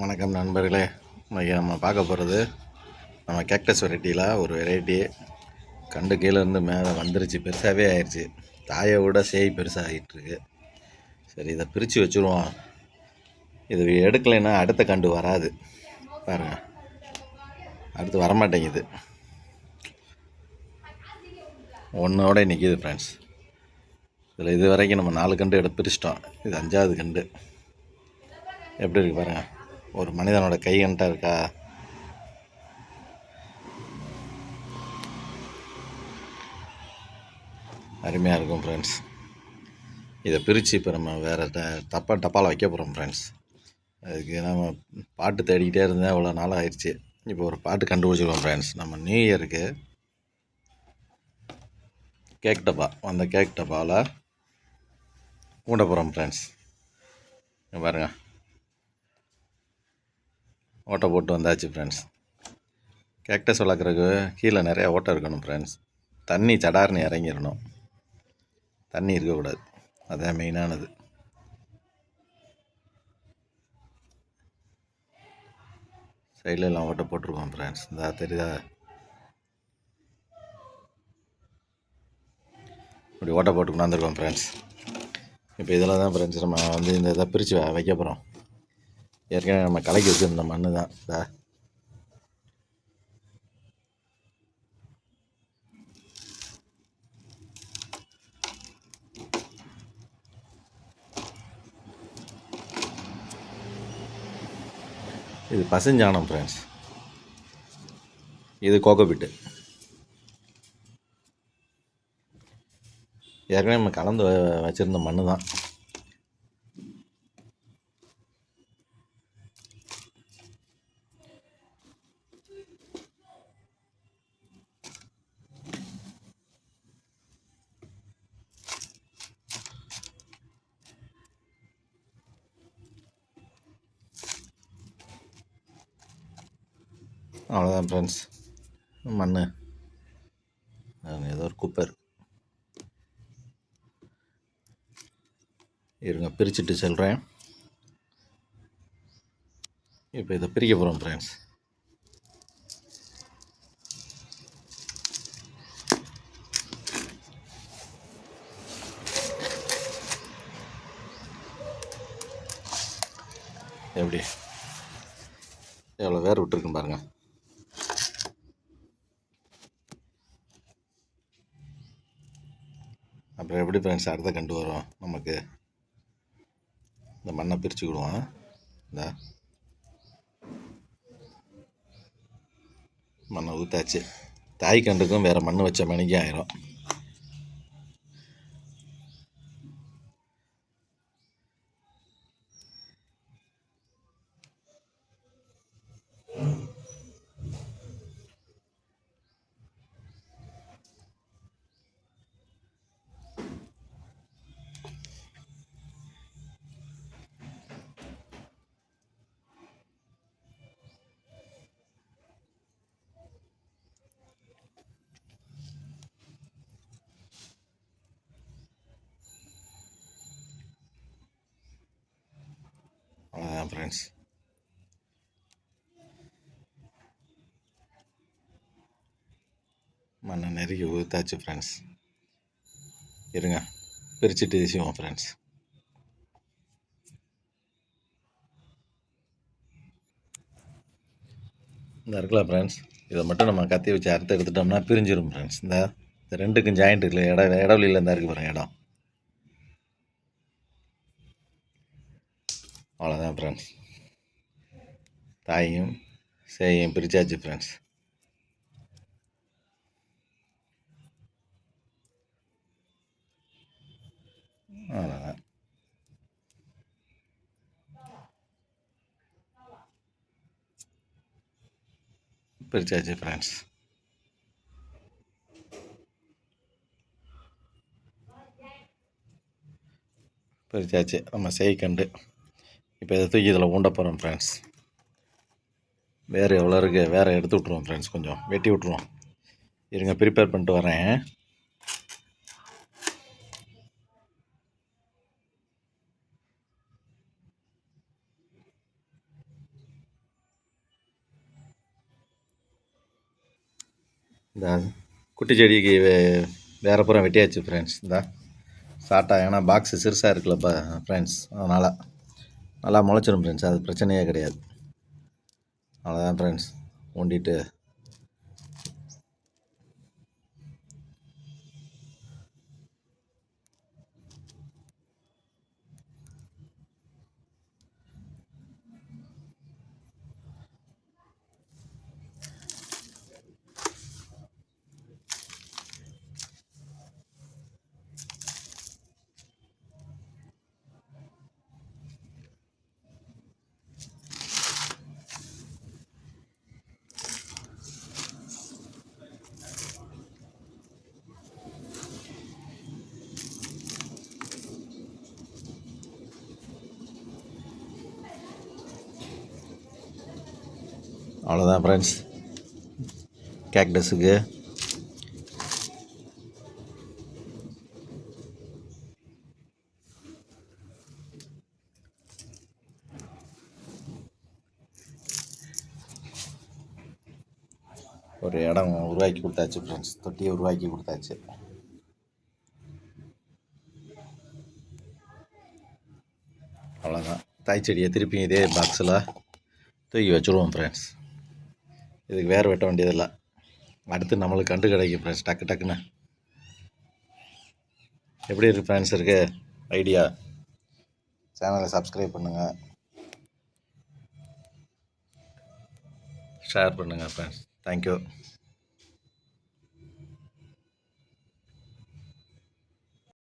வணக்கம் நண்பர்களே. இன்றைக்கி நம்ம பார்க்க போகிறது நம்ம கேக்டஸ் வெரைட்டியில் ஒரு வெரைட்டி கண்டு கீழேருந்து மேலே வந்துருச்சு பெருசாகவே ஆயிடுச்சு தாயை விட சேய் பெருசாக ஆகிட்டுருக்கு சரி இதை பிரித்து வச்சுருவோம். இது எடுக்கலைன்னா அடுத்த கண்டு வராது. பாருங்க. அடுத்து வரமாட்டேங்குது. ஒன்றோட நிற்கிது ஃப்ரெண்ட்ஸ் இதில் இது வரைக்கும் நம்ம நாலு கண்டு எடுத்து பிரிச்சிட்டோம். இது அஞ்சாவது கண்டு. எப்படி இருக்குது பாருங்கள் ஒரு மனிதனோட கை இருக்கா? அருமையாக இருக்கும் ஃப்ரெண்ட்ஸ் இதை பிரித்து இப்போ நம்ம வேறு ட தப்பா டப்பாவில் வைக்க போகிறோம் ஃப்ரெண்ட்ஸ் அதுக்கு நம்ம பாட்டு தேடிக்கிட்டே இருந்தேன் அவ்வளோ நாள் ஆயிடுச்சு. இப்போ ஒரு பாட்டு கண்டுபிடிச்சிருக்கோம் ஃப்ரெண்ட்ஸ் நம்ம நியூ இயருக்கு கேக் டப்பா அந்த கேக் டப்பாவில் கூட போகிறோம் ஃப்ரெண்ட்ஸ் பாருங்கள் ஓட்டை போட்டு வந்தாச்சு ஃப்ரெண்ட்ஸ் கேக்டஸ் வளர்க்குறக்கு கீழே நிறையா ஓட்டை இருக்கணும் ஃப்ரெண்ட்ஸ் தண்ணி சடார்னு இறங்கிடணும். தண்ணி இருக்கக்கூடாது. அதான் மெயினானது சைடில் எல்லாம் ஓட்டை போட்டிருக்கோம் ஃப்ரெண்ட்ஸ் இந்த தெரியுதா? இப்படி ஓட்டை போட்டு கொண்டாந்துருக்கோம் ஃப்ரெண்ட்ஸ் இப்போ இதில் தான் ஃப்ரெண்ட்ஸ் நம்ம வந்து இந்த இதை பிரித்து வைக்க போகிறோம் ஏற்கனவே நம்ம கலக்கி வச்சுருந்த மண் தான் இதா. இது பசஞ்சானம் ஃப்ரெண்ட்ஸ் இது கோகோபிட்டு ஏற்கனவே நம்ம கலந்து வ- வச்சிருந்த மண்ணு தான் அவ்வளோதான் ஃப்ரெண்ட்ஸ் மண் ஏதோ ஒரு குப்பை இருக்கு. இருங்க பிரிச்சுட்டு சொல்கிறேன் இப்போ இதை பிரிக்க போகிறோம் ஃப்ரெண்ட்ஸ் எப்படி? எவ்வளோ வேறு விட்டுருக்குன்னு பாருங்கள் அப்புறம் எப்படி ஃப்ரெண்ட்ஸ் அடுத்த கண்டு வரும்? நமக்கு இந்த மண்ணை பிரிச்சுக்கிடுவோம் இந்த மண்ணை ஊற்றாச்சு தாய் கண்டுக்கும் வேறு மண் வச்ச மணிக்கு ஆயிரும். அவ்வளோதான் ஃப்ரெண்ட்ஸ் மண்ணை நெருக்கி ஊற்றாச்சு ஃப்ரெண்ட்ஸ் இருங்க பிரிச்சுட்டு வீசுவோம் ஃப்ரெண்ட்ஸ் இந்த இருக்குல்ல ஃப்ரெண்ட்ஸ் இதை மட்டும் நம்ம கத்தி வச்சு அறுத்து எடுத்துட்டோம்னா பிரிஞ்சிடும் ஃப்ரெண்ட்ஸ் இந்த ரெண்டுக்கும் ஜாயிண்ட் இருக்குல்ல இட இடவெளியில் இருந்தால் இருக்கு பாருங்கள் இடம். அவ்வளோதான் ஃப்ரெண்ட்ஸ் தாயும் சேயும் பிரிச்சாச்சு ஃப்ரெண்ட்ஸ் அவ்வளோதான் பிரிச்சாச்சு ஃப்ரெண்ட்ஸ் பிரிச்சாச்சு. நம்ம செய்கண்டு இப்போ இதை தூக்கி இதில் ஊண்ட போகிறோம் ஃப்ரெண்ட்ஸ் வேறு எவ்வளோ இருக்குது வேறு எடுத்து விட்ருவோம் ஃப்ரெண்ட்ஸ் கொஞ்சம். வெட்டி விட்ருவோம் இருங்க ப்ரிப்பேர் பண்ணிட்டு வரேன். இந்த குட்டி செடிக்கு வேறு புறம் வெட்டியாச்சு ஃப்ரெண்ட்ஸ் இந்த சாட்டா ஏன்னா பாக்ஸு சிறுசாக இருக்குல்ல ஃப்ரெண்ட்ஸ் அதனால். நல்லா முளைச்சிடும் ஃப்ரெண்ட்ஸ் அது பிரச்சனையே கிடையாது. அவ்வளோதான் ஃப்ரெண்ட்ஸ் ஒண்டிட்டு அவ்வளோதான் ஃப்ரெண்ட்ஸ் கேக்டஸுக்கு ஒரு இடம் உருவாக்கி கொடுத்தாச்சு ஃப்ரெண்ட்ஸ் தொட்டியை உருவாக்கி கொடுத்தாச்சு. அவ்வளோதான் தாய் செடியை திருப்பி இதே பாக்ஸில் தூக்கி வச்சுருவோம் ஃப்ரெண்ட்ஸ் இதுக்கு வேறு வெட்ட வேண்டியதில்லை. அடுத்து நம்மளுக்கு கண்டு கிடைக்கும் ஃப்ரெண்ட்ஸ் டக்கு டக்குன்னு. எப்படி இருக்கு ஃப்ரெண்ட்ஸ் இருக்கு? ஐடியா சேனலை சப்ஸ்கிரைப் பண்ணுங்கள் ஷேர் பண்ணுங்கள் ஃப்ரெண்ட்ஸ் தேங்க்யூ